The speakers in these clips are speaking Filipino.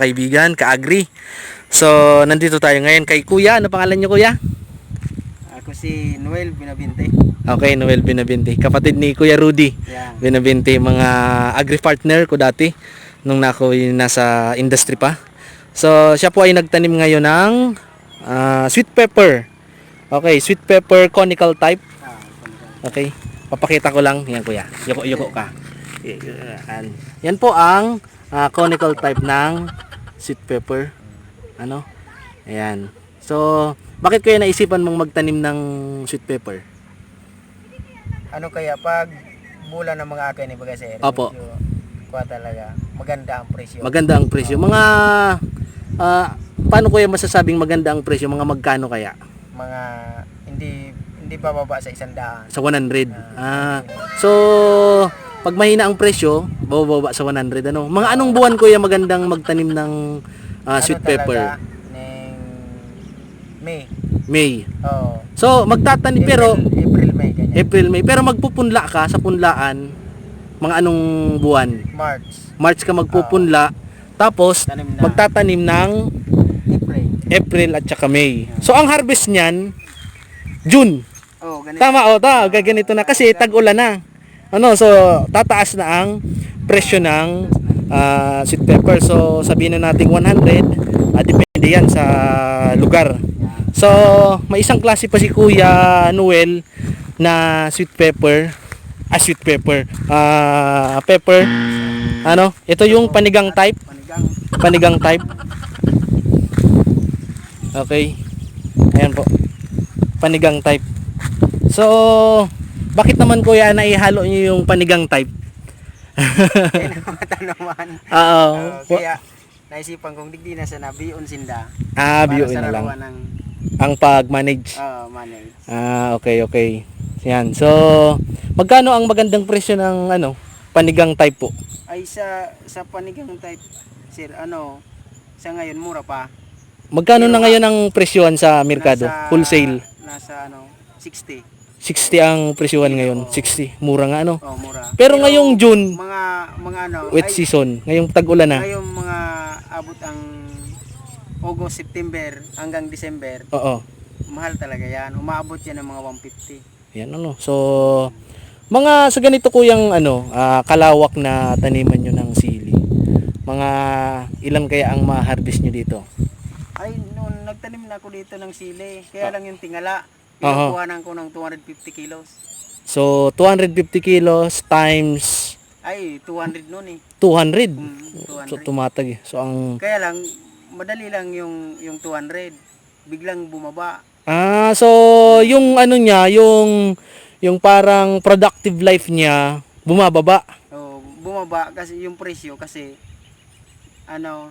kaibigan, ka-agri. So, nandito tayo ngayon kay Kuya. Ano pangalan niyo, Kuya? Ako si Noel Binabinte. Okay, Noel Binabinte. Kapatid ni Kuya Rudy. Yan. Binabinte, mga agri-partner ko dati nung na ako nasa industry pa. So, siya po ay nagtanim ngayon ng ah, sweet pepper. Okay, sweet pepper conical type. Ah, Okay. Papakita ko lang. Yan kuya. Yuko-yuko ka. Yan. Yan po ang ah, conical type ng sweet pepper. Ano? Ayan. So, bakit kuya naisipan mong magtanim ng sweet pepper? ano kaya pag bulan ng mga akin ni Baga sir? Opo. Kuha talaga. Maganda ang presyo. Maganda ang presyo. Mga ah, paano kuya masasabing maganda ang presyo? Mga magkano kaya? mga hindi hindi bababa sa isang daan. Sa 100. Ah. So, pag mahina ang presyo, bababa sa 100 ano. Mga anong buwan kuya magandang magtanim ng ah, sweet Ano pepper? talaga, Ning May. May. Oh. So, magtatanim pero April, May ganyan. April, May. Pero magpupunla ka sa punlaan mga anong buwan? March, March ka magpupunla. Tapos, Tanim na. magtatanim ng April. April at saka May. So, ang harvest niyan, June. Oh, ganito. Tama o, ta, gaganito na. Kasi tag-ulan na. Ano, so, tataas na ang presyo ng ah, sweet pepper. So, sabihin na natin 100. ah, depende yan sa lugar. So, may isang klase pa si Kuya Noel na sweet pepper. Ah, sweet pepper. Ah, pepper. Ano? Ito yung panigang type. Panigang type. Okay. Ayan po. Panigang type. So, bakit naman kuya naihalo niyo yung panigang type? Tanaman. Oo. Oh, kaya naisipan kong digdi na sa nabiyon sinda. ah, sa na lang. ng Ang pag-manage. oh, manage. Ah, okay, okay. Yan. So, magkano ang magandang presyo ng ano, panigang type po? Ay sa sa panigang type sir ano sa ngayon mura pa. Magkano na ngayon ang presyohan sa merkado? Nasa- Wholesale. Nasa ano 60. 60 ang presyohan ngayon. 60. Mura nga ano. Oh, mura. Pero ngayong June, mga mga ano wet ay, season, ngayong tag-ulan na. ngayong mga abot ang August, September hanggang December, Oo. mahal talaga yan. Umaabot yan ng mga 150. Yan ano. So, mga sa ganito kuyang ano, ah, kalawak na taniman nyo ng sili. Mga ilan kaya ang ma-harvest nyo dito? Ay, noon nagtanim na ako dito ng sili. Kaya lang yung tingala. Pinukuhanan ko ng 250 kilos. So, 250 kilos times Ay, 200 noon eh. 200. Mm, So, 200. tumatag eh. So, ang... Kaya lang, madali lang yung, yung 200. Biglang bumaba. Ah, so, yung ano niya, yung... Yung parang productive life niya, bumababa. O, bumaba kasi yung presyo kasi ano,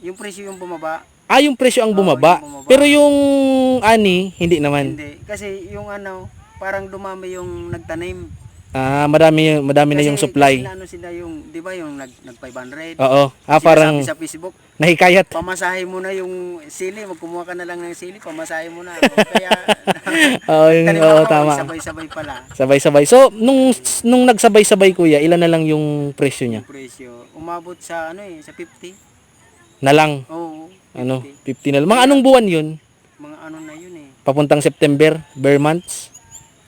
yung presyo yung bumaba. Ah, yung presyo ang Oo, bumaba. yung bumaba. Pero yung ani, hindi naman. Hindi. Kasi yung ano, parang dumami yung nagtanim. Ah, madami, madami na yung supply. Kasi ano sila yung, di ba yung nag, nag 500? Oo. Ah, parang sa Facebook, nahikayat. pamasahe mo na yung sili, magkumuha ka na lang ng sili, pamasahe mo na. Kaya, Oo, yung, oo, ako, tama. sabay-sabay pala Sabay-sabay. So, nung nung nagsabay-sabay kuya, ilan na lang yung presyo niya? yung presyo. Umabot sa ano eh, sa 50. Na lang. Oo, 50. Ano? 50 na lang. Mga anong buwan yun? Mga ano na yun eh. Papuntang September, bare months.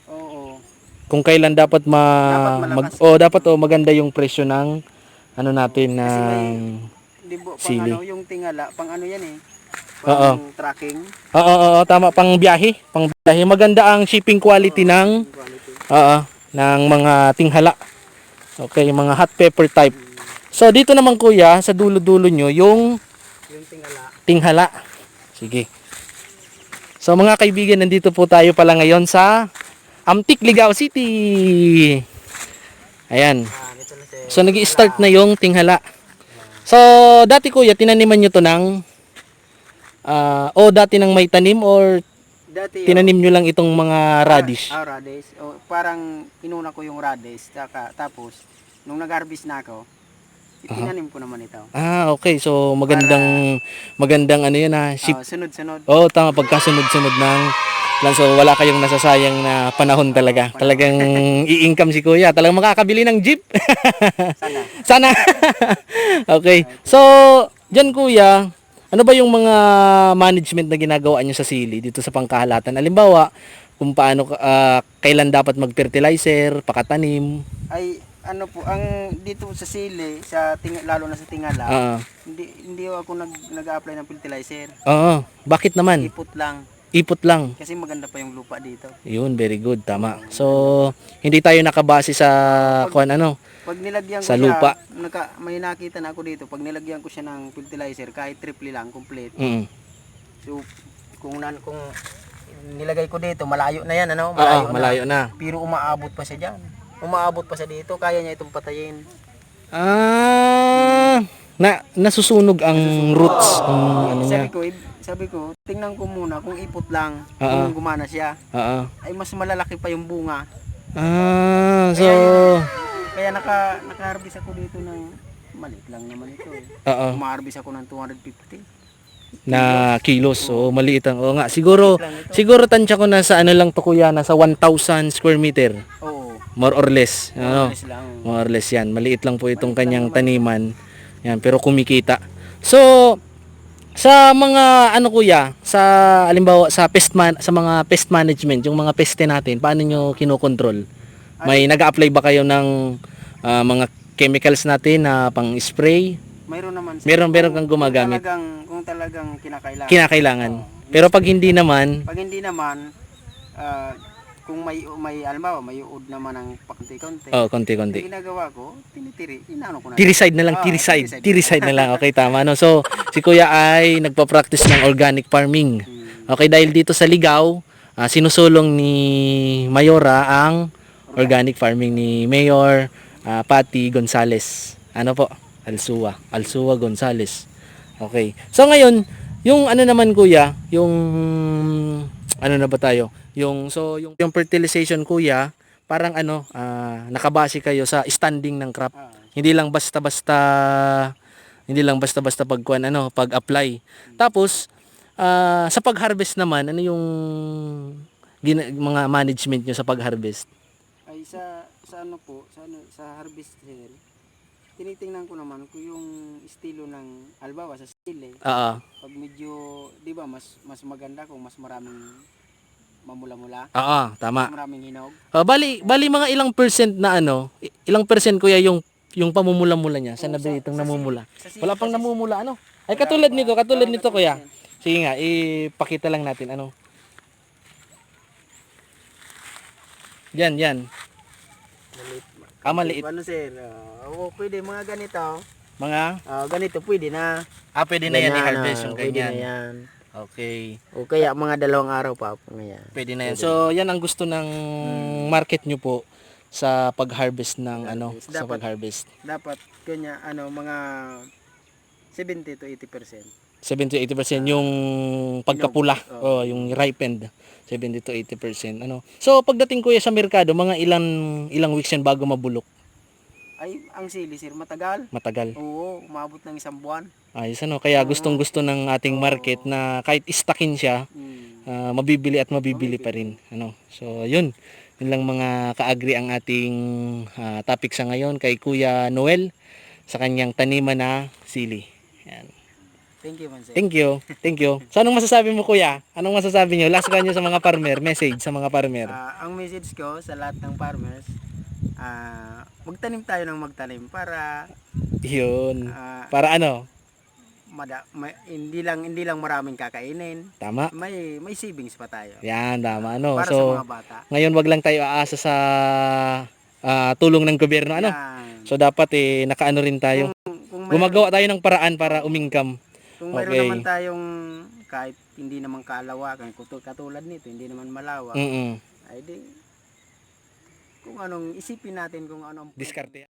Oo. Kung kailan dapat ma Dapat mag oh, dapat oh maganda yung presyo ng ano natin ng Di ba, pang Sili. ano, yung tingala, pang ano yan eh. Oo. Pang tracking. Oo, oo, oo, tama pang biyahe, pang biyahe. Maganda ang shipping quality ng Quality. Oo, ng mga tinghala. Okay, mga hot pepper type. So dito naman kuya, sa dulo-dulo nyo, yung Yung tingala. tinghala. Sige. So mga kaibigan, nandito po tayo pala ngayon sa Amtik, Ligao City. Ayan. Ah, So nag start na yung tinghala. So dati kuya, tinaniman nyo to ng ah, o dati nang may tanim or Dati tinanim nyo lang itong mga radish? Ah, radish. O, parang inuna ko yung radish. Taka, tapos, nung nag-harvest na ako, itinanim ko naman ito. Ah, okay. So magandang magandang ano 'yun ha. Ship. Ah, sunod-sunod. Oh, tama pagkasunod-sunod ng lang so wala kayong nasasayang na panahon talaga. Talagang i-income si Kuya. Talagang makakabili ng jeep. Sana. Sana. okay. So Diyan kuya, ano ba yung mga management na ginagawa niyo sa sili dito sa pangkahalatan? Halimbawa, kung paano ah, kailan dapat mag-fertilizer, pakatanim. Ay ano po, ang dito sa sili, sa ting, lalo na sa tingala, Oo. hindi hindi ako nag nag-apply ng fertilizer. Oo. Bakit naman? Ipot lang Ipot lang. kasi maganda pa yung lupa dito. Yun, very good, tama. So, hindi tayo nakabase sa kuan ano, Pag nilagyan ko Sa siya, lupa. naka, may nakita na ako dito, pag nilagyan ko siya ng fertilizer, kahit triple lang, complete. mm. So, kung, nan, kung nilagay ko dito, malayo na yan, ano? Oo, malayo na. Pero umaabot pa siya dyan. Umaabot pa siya dito, kaya niya itong patayin. Ah, na nasusunog ang roots ng ano niya. Sabi ko, ib- sabi ko, tingnan ko muna kung ipot lang, Oo. kung gumana siya, Oo. ay mas malalaki pa yung bunga. Ah, so Kaya naka, naka-harvest ako dito ng, maliit lang naman ito eh. oo, Uma-harvest ako ng 250. na kilos. So maliit ang. Oo nga, siguro siguro tansya ko na sa ano lang to kuya, nasa 1,000 square meter. Oo. More or less. Ano? Harvest lang. More or less yan. Maliit lang po itong kanyang taniman. Yan, pero kumikita. So, sa mga ano kuya, sa alimbawa sa pest man, sa mga pest management, yung mga peste natin, paano nyo kinokontrol? May nag-apply ba kayo ng ah, mga chemicals natin na pang-spray? Mayroon naman. sir. Meron meron kang Kung gumagamit. talagang, kung talagang kinakailangan. Kinakailangan. Pero pag hindi naman, Pag hindi naman, ah, kung may may almawa, may uod naman ng pakunti-kunti. oh, konti-konti. Ginagawa ko, tinitiri, inaano ko na. Tiriside na lang, Ah, tiriside. tiriside. Tiriside na lang. Okay, tama. No? So, si Kuya ay nagpa-practice ng organic farming. Hmm. Okay, dahil dito sa Ligaw, ah, sinusulong ni Mayora ang organic farming ni Mayor ah, Patty Gonzales. Ano po? Alsua. Alsua Gonzales. Okay. So ngayon, yung ano naman kuya, yung ano na ba tayo? Yung so yung yung fertilization kuya, parang ano, ah, nakabase kayo sa standing ng crop. Ah, Hindi lang basta-basta hindi lang basta-basta pagkuan ano, pag-apply. Tapos ah, sa pag-harvest naman, ano yung gina- mga management nyo sa pag-harvest? ay sa sa ano po, sa ano, sa harvest sale, tinitingnan ko naman kung yung estilo ng albawa sa sile. Oo. Pag medyo, 'di ba, mas mas maganda kung mas maraming mamula-mula, Oo, tama. maraming hinog. Ah, bali bali mga ilang percent na ano, ilang percent kuya yung yung pamumula-mula niya sa Oo, nabi itong sa namumula. Sa Wala pang namumula ano? Ay katulad nito, katulad nito kuya. Sige nga, ipakita lang natin ano. Yan, yan. Maliit. Ah, maliit. Ano sir? Oo, pwede mga ganito. Mga Ah, ganito pwede na. ah, pwede na yan Ganyan, i-harvest ah, yung Pwede na ganyan. yan. Okay. O kaya mga dalawang araw pa po ngayon. Pwede na yan. So, yan ang gusto ng market nyo po sa pag-harvest ng ano, Harvest. sa Dapat- pag-harvest. Dapat kanya ano mga 70 to 80%. 70 to 80% yung pagkapula o yung ripened 70 to 80% ano so pagdating kuya sa merkado mga ilan ilang weeks yan bago mabulok Ay, ang sili sir, matagal. matagal Oo, umabot ng isang buwan. ayos ano kaya gustong gusto ng ating market na kahit istakin siya ah, mabibili at mabibili pa rin ano so yun yun lang mga kaagri ang ating ah, topic sa ngayon kay Kuya Noel sa kanyang taniman na sili yan Thank you man sir. Thank you. Thank you. So anong masasabi mo kuya? Anong masasabi niyo? Last kanyo sa mga farmer, message sa mga farmer. Ah, ang message ko sa lahat ng farmers, ah, magtanim tayo ng magtanim para Yun. ah, Para ano? mada, may- hindi lang hindi lang maraming kakainin. Tama. May may savings pa tayo. Yan, tama ano. para sa So mga bata. ngayon wag lang tayo aasa sa ah, tulong ng gobyerno ano. Yan. So dapat eh nakaano rin tayo. kung, kung mayroon- Gumagawa tayo ng paraan para umingkam. Kung mayroon Okay. naman tayong kahit hindi naman kalawakan, katulad nito, hindi naman malawak, Mm. ay di kung anong isipin natin kung anong Diskarte.